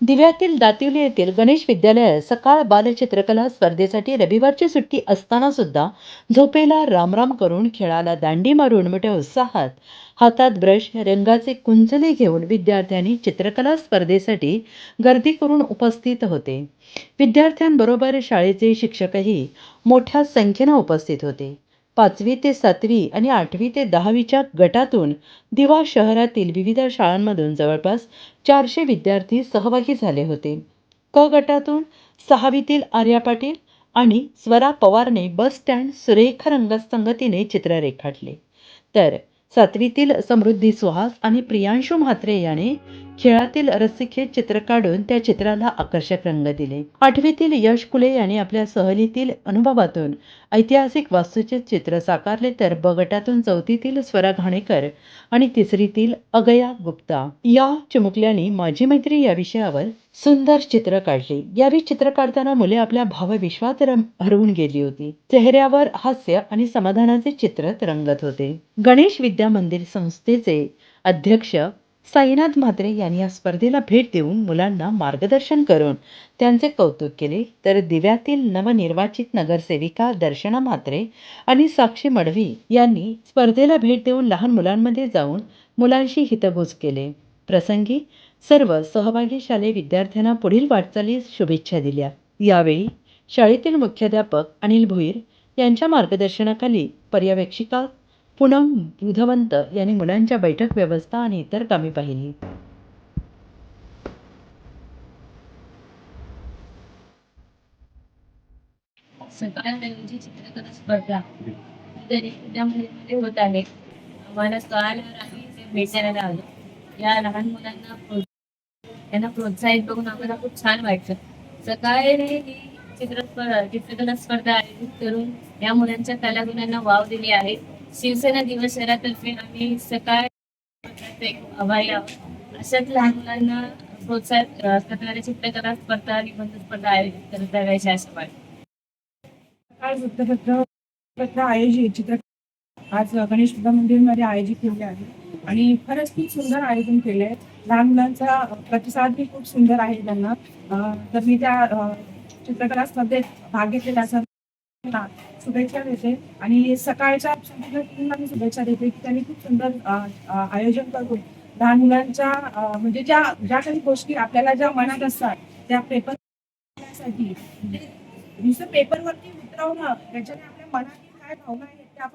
दिव्यातील दातिवली येथील गणेश विद्यालयात सकाळ बालचित्रकला स्पर्धेसाठी रविवारची सुट्टी असताना सुद्धा झोपेला रामराम करून खेळाला दांडी मारून मोठ्या उत्साहात हातात ब्रश रंगाचे कुंचले घेऊन विद्यार्थ्यांनी चित्रकला स्पर्धेसाठी गर्दी करून उपस्थित होते. विद्यार्थ्यांबरोबर शाळेचे शिक्षकही मोठ्या संख्येनं उपस्थित होते. पाचवी ते सातवी आणि आठवी ते दहावीच्या गटातून दिवा शहरातील विविध शाळांमधून जवळपास चारशे विद्यार्थी सहभागी झाले होते. क गटातून सहावीतील आर्या पाटील आणि स्वरा पवारने बस स्टँड सुरेख रंगसंगतीने चित्र रेखाटले तर सातवीतील समृद्धी सुहास आणि प्रियांशू म्हात्रे याने खेळातील रस्सीखेच चित्र काढून त्या चित्राला आकर्षक रंग दिले. आठवीतील यश कुले यांनी आपल्या सहलीतील अनुभवातून ऐतिहासिक वास्तूचे चित्र साकारले तर बगटातून चौथीतील स्वरा घाणेकर आणि तिसरीतील अगया गुप्ता. या चिमुकल्याने माझी मैत्री या विषयावर सुंदर चित्र काढले. यावेळी चित्र काढताना मुले आपल्या भावविश्वात हरवून गेली होती. चेहऱ्यावर हास्य आणि समाधानाचे चित्र रंगत होते. गणेश विद्या मंदिर संस्थेचे अध्यक्ष साईनाथ म्हात्रे यांनी या स्पर्धेला भेट देऊन मुलांना मार्गदर्शन करून त्यांचे कौतुक केले. तर दिव्यातील नवनिर्वाचित नगरसेविका दर्शना म्हात्रे आणि साक्षी मडवी यांनी स्पर्धेला भेट देऊन लहान मुलांमध्ये जाऊन मुलांशी हितभोज केले. प्रसंगी सर्व सहभागी शालेय विद्यार्थ्यांना पुढील वाटचालीस शुभेच्छा दिल्या. यावेळी शाळेतील मुख्याध्यापक अनिल भोईर यांच्या मार्गदर्शनाखाली पर्यवेक्षिका पूनम बुधवंत यांनी मुलांच्या बैठक व्यवस्था आणि इतर कामे पाहिली. सकाळ चित्रकला स्पर्धा. होत आहे. आम्हाला कळाल्यावर आम्ही इथे भेट आलो या लहान मुलांना प्रो- त्यांना प्रोत्साहित बघून आम्हाला खूप छान वाटलं. सकाळी ही चित्र चित्रकला स्पर्धा आयोजित करून या मुलांच्या कलागुणांना वाव दिली आहे. शिवसेना दिवस शहरातर्फे आम्ही सकाळ एक अशाच लहान मुलांना प्रोत्साहित अं, करणाऱ्या चित्रकला स्पर्धा निबंध स्पर्धा आयोजित करत राहायची असं वाटतं सकाळ वृत्तपत्र पत्र आयोजित चित्र आज गणेश विद्या मंदिरमध्ये आयोजित केले आहे. आणि खरंच खूप सुंदर आयोजन केले आहे लहान मुलांचा प्रतिसादही खूप सुंदर आहे त्यांना. तर मी त्या चित्रकला स्पर्धेत भाग घेतलेला सर्वांना शुभेच्छा देते. आणि सकाळच्या संपूर्ण मी शुभेच्छा देते. की त्यांनी खूप सुंदर आयोजन करून लहान मुलांच्या म्हणजे ज्या ज्या काही गोष्टी आपल्याला ज्या मनात असतात त्या पेपर म्हणजे नुसतं पेपरवरती उतरवणं त्याच्याने आपल्या मनातील काय भावना आहेत त्या